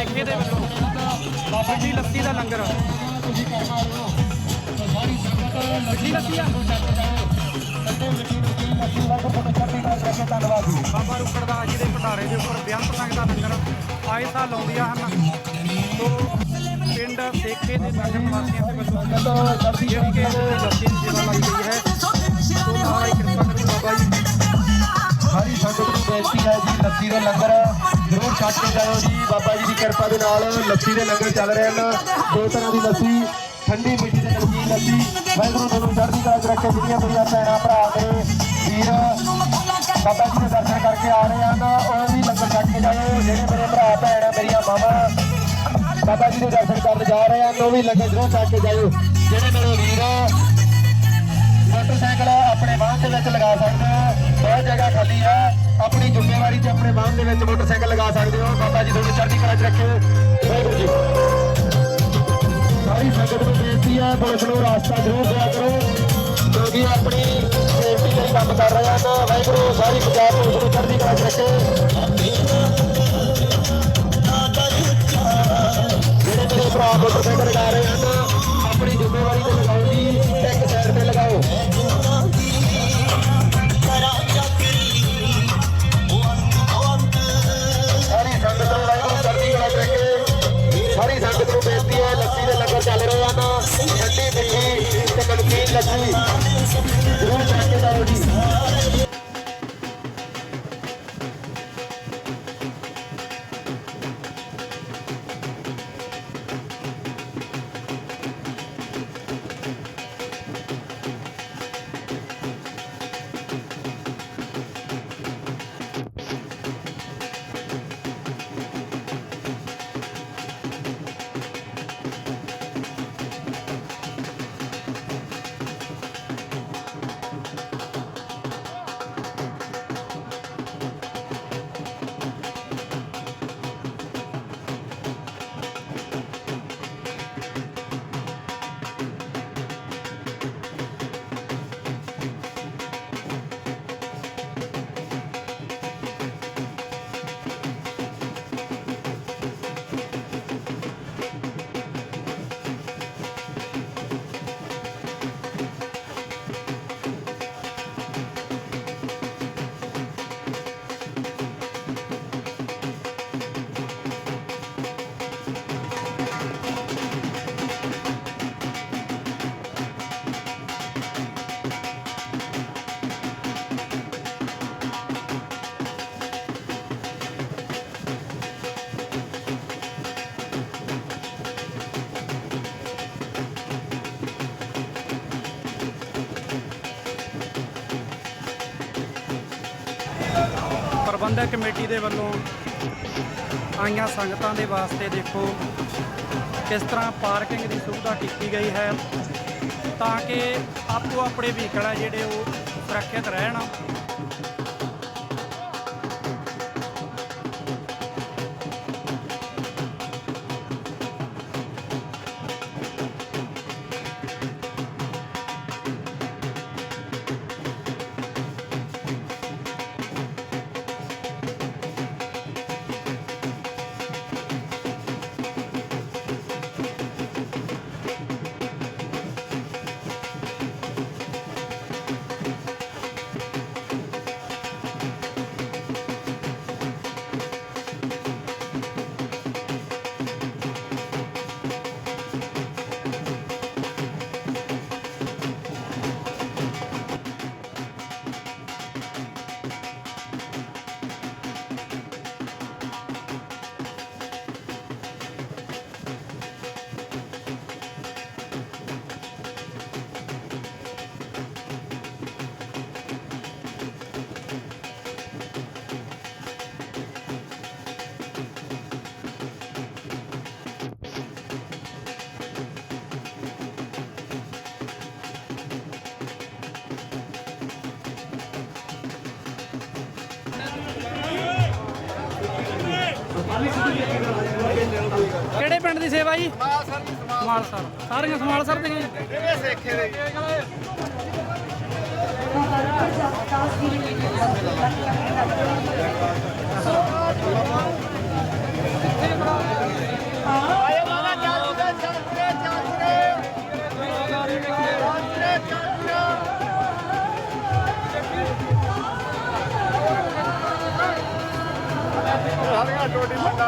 ਪਿੰਡ ਦੇ ਵੱਲੋਂ। ਬਾਬਾ ਜੀ ਲੱਸੀ ਦਾ ਲੰਗਰ। ਮਿੱਠੀ ਲੱਸੀ ਆ? ਬਾਬਾ ਰੁਕੜਦਾਸ ਜੀ ਦੇ ਭੰਡਾਰੇ ਦੇ ਉੱਪਰ ਬੇਅੰਤ ਸੰਗ ਲੰਗਰ ਆਏ ਸਾਲ ਲਾਉਂਦੀਆਂ ਹਨ। ਸੋ ਪਿੰਡ ਸੇਖੇ ਦੇ ਨਗਰ ਨਿਵਾਸੀਆਂ ਦੇ ਵੱਲੋਂ ਜਿਹੜੀ ਕਿ ਲੱਸੀ ਸੇਵਾ ਲਾਈ ਗਈ ਹੈ, ਸੋ ਮਹਾਰਾਜ ਕਿਰਪਾ ਕਰੂ ਬਾਬਾ ਜੀ ਸਾਰੀ ਸੰਗਤ ਨੂੰ ਬੇਨਤੀ ਹੈ ਜੀ, ਲੱਸੀ ਦੇ ਲੰਗਰ ਜ਼ਰੂਰ ਛੱਡ ਕੇ ਜਾਇਓ ਜੀ। ਬਾਬਾ ਜੀ ਦੀ ਕਿਰਪਾ ਦੇ ਨਾਲ ਲੱਸੀ ਦੇ ਲੰਗਰ ਚੱਲ ਰਹੇ ਹਨ। ਦੋ ਤਰ੍ਹਾਂ ਦੀ ਲੱਸੀ, ਠੰਡੀ ਮਿੱਠੀ ਤੇ ਨਮਕੀਨ ਲੱਸੀ। ਵਾਹਿਗੁਰੂ ਤੁਹਾਨੂੰ ਚੜ੍ਹਦੀ ਕਲਾ 'ਚ ਰੱਖੇ ਜਿਹੜੀਆਂ ਮੇਰੀਆਂ ਭੈਣਾਂ, ਭਰਾ ਮੇਰੇ ਵੀਰ। ਬਾਬਾ ਜੀ ਦੇ ਦਰਸ਼ਨ ਕਰਕੇ ਆ ਰਹੇ ਹਨ। ਉਹ ਵੀ ਲੰਗਰ ਛੱਡ ਕੇ ਜਾਇਓ ਜਿਹੜੇ ਮੇਰੇ ਭਰਾ, ਭੈਣ, ਮੇਰੀਆਂ ਮਾਵਾਂ, ਬਾਬਾ ਜੀ ਦੇ ਦਰਸ਼ਨ ਕਰਨ ਜਾ ਰਹੇ ਹਨ, ਉਹ ਵੀ ਲੰਗਰ ਜ਼ਰੂਰ ਛੱਡ ਕੇ ਜਾਇਓ ਜਿਹੜੇ ਮੇਰੇ ਵੀਰ ਮੋਟਰਸਾਈਕਲ ਆਪਣੇ ਵਾਹਨ ਦੇ ਵਿੱਚ ਲਗਾ ਸਕਦੇ ਹੋ ਬਹੁਤ ਜਗ੍ਹਾ ਖਾਲੀ ਹੈ ਆਪਣੀ ਜ਼ਿੰਮੇਵਾਰੀ 'ਚ ਆਪਣੇ ਵਾਹਨ ਦੇ ਵਿੱਚ ਮੋਟਰਸਾਈਕਲ ਲਗਾ ਸਕਦੇ ਹੋ। ਬਾਬਾ ਜੀ ਤੁਹਾਨੂੰ ਚੜ੍ਹਦੀ ਕਲਾ 'ਚ ਰੱਖੇ। ਵਾਹਿਗੁਰੂ ਜੀ। ਸਾਰੀ ਸੰਗਤ ਨੂੰ ਬੇਨਤੀ ਹੈ ਪੁਲਿਸ ਨੂੰ ਰਾਸਤਾ ਜ਼ਰੂਰ ਦਿਆ ਕਰੋ। ਕਿਉਂਕਿ ਆਪਣੀ ਸੇਫਟੀ ਲਈ ਕੰਮ ਕਰ ਰਹੇ ਹਨ ਵਾਹਿਗੁਰੂ, ਸਾਰੀ ਪੰਜਾਬ ਪੁਲਿਸ ਨੂੰ ਚੜ੍ਹਦੀ ਕਲਾ 'ਚ ਰੱਖੇ। ਜਿਹੜੇ ਮੇਰੇ ਭਰਾ ਮੋਟਰਸਾਈਕਲ ਲਗਾ ਰਹੇ ਹਨ ਆਪਣੀ ਜ਼ਿੰਮੇਵਾਰੀ ਤੇ ਲਗਾਓ। ਸਾਰੀ ਸੰਗਤ ਨੂੰ ਬੇਨਤੀ ਹੈ, ਲੱਸੀ ਦੇ ਲੰਗਰ ਚੱਲ ਰਹੇ ਹਨ। ਠੰਡੀ ਮਿੱਠੀ ਤੇ ਨਮਕੀਨ ਲੱਸੀ। ਜ਼ਰੂਰ ਚੱਕ ਕੇ ਜਾਓ ਪ੍ਰਬੰਧਕ ਕਮੇਟੀ ਦੇ ਵੱਲੋਂ ਆਈਆਂ ਸੰਗਤਾਂ ਦੇ ਵਾਸਤੇ ਦੇਖੋ ਕਿਸ ਤਰ੍ਹਾਂ ਪਾਰਕਿੰਗ ਦੀ ਸੁਵਿਧਾ ਕੀਤੀ ਗਈ ਹੈ ਤਾਂ ਕਿ ਆਪੋ ਆਪਣੇ ਵਹੀਕਲ ਆ ਜਿਹੜੇ ਉਹ ਸੁਰੱਖਿਅਤ ਰਹਿਣ। ਕਿਹੜੇ ਪਿੰਡ ਦੀ ਸੇਵਾ ਜੀ? ਸਮਾਲ। ਸਰ। ਸਾਰੀਆਂ ਸਮਾਲ ਸਰ ਦੀਆਂ ਜੀ? ਇਹ ਸੇਖੇ ਦੇ ਆਏ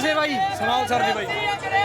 ਦੀ ਸੇਵਾ ਜੀ। ਸਮਾਲ ਸਰ ਦੀ ਬਾਈ।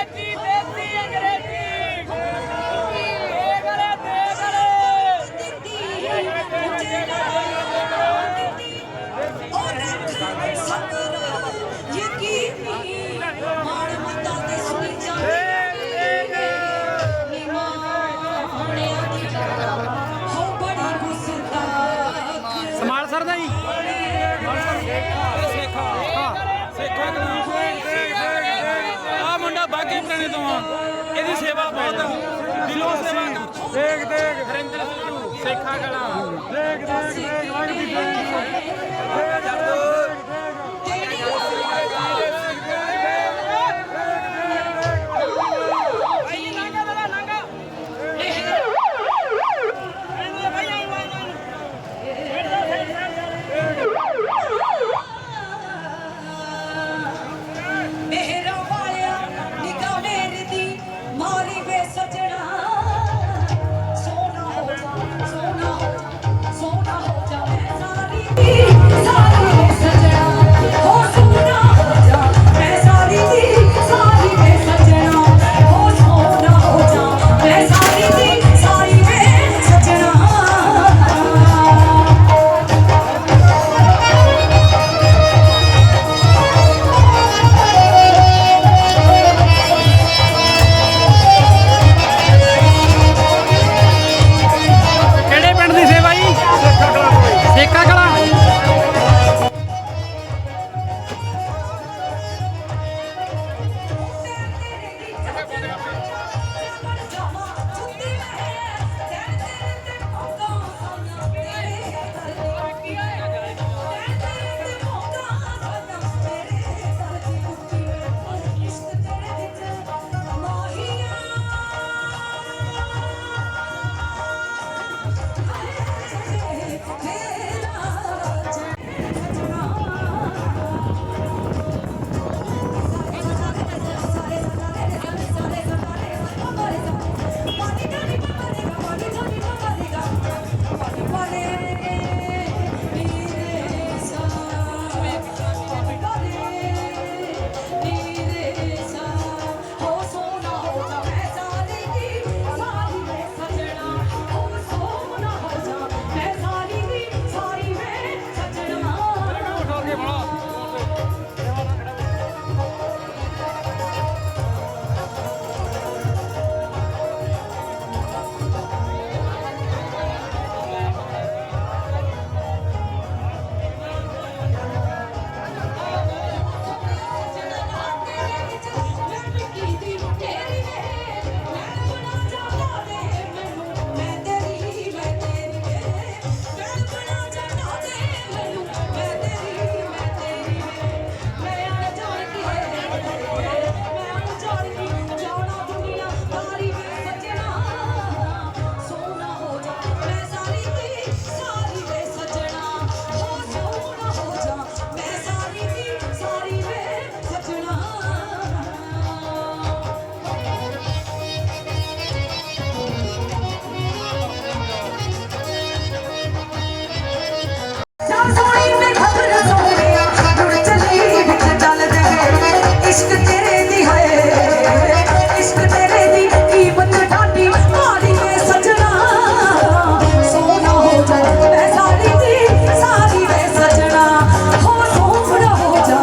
ਪੁਰਾਣੇ ਤੋਂ। ਆ ਇਹਦੀ ਸੇਵਾ ਬਹੁਤ ਦਿਲੋਂ ਸੇਵਾ ਦੇਖ ਦੇਖ। ਹਰਿੰਦਰ ਸਿੰਘ ਸੇਖਾ ਕਲਾ। ਦੇਖ ਦੇਖ ਦੇਖ। ਵਾਹਿਗੁਰੂ ਜੀ